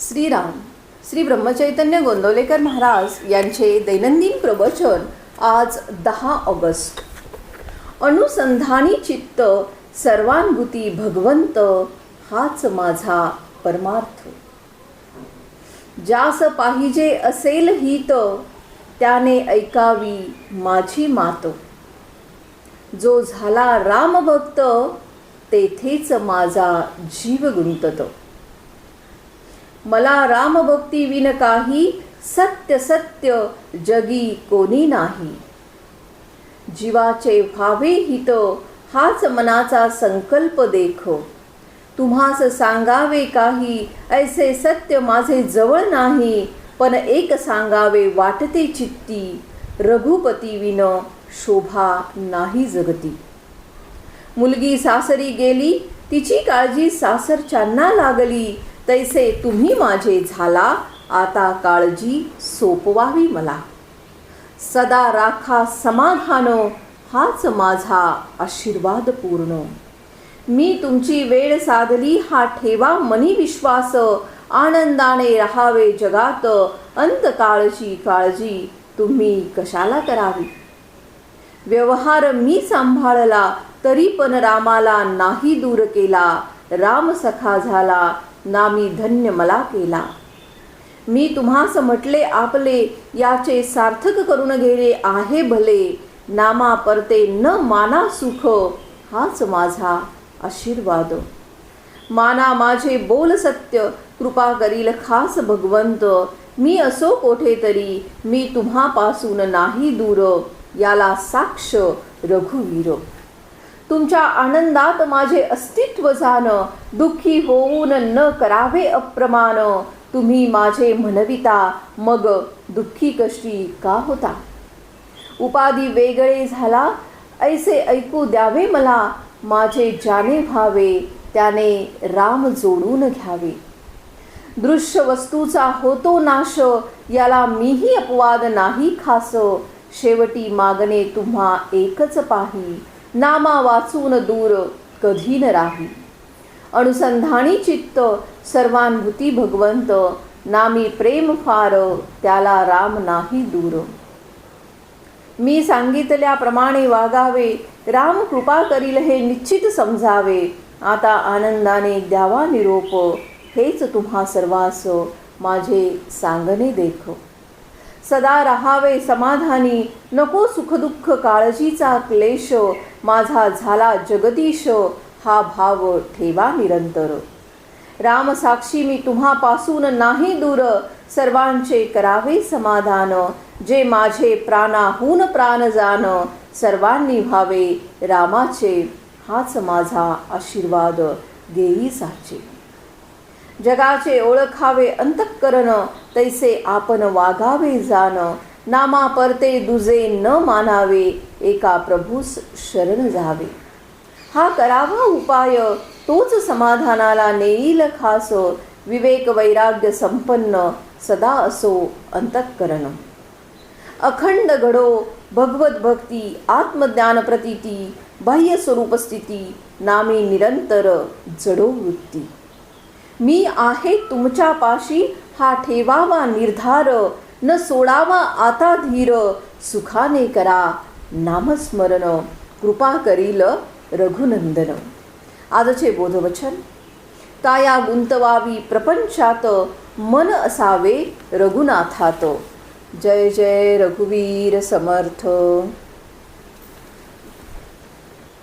श्रीराम श्री ब्रह्मचैतन्य गोंदवलेकर महाराज यांचे दैनंदिन प्रवचन आज दहा ऑगस्ट. अनुसंधानी चित्त सर्वानुभूती भगवंत हाच माझा परमार्थ. ज्यास पाहिजे असेल हित त्याने ऐकावी माझी मात. जो झाला रामभक्त तेथेच माझा जीव गुंतत. मला रामभक्ती विन काही सत्य सत्य जगी कोणी नाही. जीवाचे व्हावे हित हाच मनाचा संकल्प देख. तुम्हास सांगावे काही ऐसे सत्य माझे जवळ नाही पण एक सांगावे वाटते चित्ती रघुपती विन शोभा नाही जगती. मुलगी सासरी गेली तिची काळजी सासरच्यांना लागली तैसे तुम्ही माझे झाला आता काळजी सोपवावी मला. सदा राखा समाधान हाच माझा आशीर्वाद पूर्ण. मी तुमची वेळ साधली हा ठेवा मनी विश्वास. आनंदाने राहावे जगात अंतकाळची काळजी तुम्ही कशाला करावी? व्यवहार मी सांभाळला तरी पण रामाला नाही दूर केला. राम सखा झाला नामी धन्य मला केला. मी तुम्हास म्हटले आपले याचे सार्थक करून गेले आहे भले. नामा परते न माना सुख हाच माझा आशीर्वाद. माना माझे बोल सत्य कृपा करील खास भगवंत. मी असो कोठे तरी मी तुम्हापासून नाही दूर. याला साक्ष रघुवीर. तुमच्या आनंदात माझे अस्तित्व जाणं दुःखी होऊन न करावे अप्रमाण. तुम्ही माझे म्हणविता. मग दुःखी कष्टी का होता? उपाधी वेगळे झाला. ऐसे ऐकू द्यावे मला. माझे जाणे व्हावे. त्याने राम जोडून घ्यावे. दृश्य वस्तूचा होतो नाश. याला मीही अपवाद नाही खास. शेवटी मागणे तुम्हा एकच पाही. नामा वाचून दूर कधी न राही. अनुसंधानी चित्त सर्वानुभूती भगवंत नामी प्रेम फार त्याला राम नाही दूर. मी सांगितल्याप्रमाणे वागावे राम कृपा करील हे निश्चित समजावे आता आनंदाने द्यावा निरोप हेच तुम्हा सर्वास माझे सांगणे देख. सदा राहावे समाधानी नको सुखदुःख काळजीचा क्लेश माझा झाला जगदीश हा भाव ठेवा निरंतर. रामसाक्षी मी तुम्हापासून नाही दूर सर्वांचे करावे समाधान जे माझे प्राणाहून प्राण जाण सर्वांनी व्हावे रामाचे हाच माझा आशीर्वाद देई साचे जगाचे ओळखावे अंतःकरण तैसे आपण वागावे जाण. नामा परते दुजे न मानावे एका प्रभूस शरण जावे. हा करावा उपाय तोच समाधानाला नेईल खास. विवेक वैराग्य संपन्न सदा असो अंतःकरण. अखंड घडो भगवत भक्ती आत्मज्ञान प्रतीती बाह्य स्वरूप स्थिती नामे निरंतर जडो वृत्ती. मी आहे तुमच्या पाशी हा ठेवावा निर्धार. न सोडावा आता धीर. सुखाने करा नामस्मरण. कृपा करील रघुनंदन. आजचे बोधवचन. काया गुंतवावी प्रपंचात मन असावे रघुनाथात. जय जय रघुवीर समर्थ.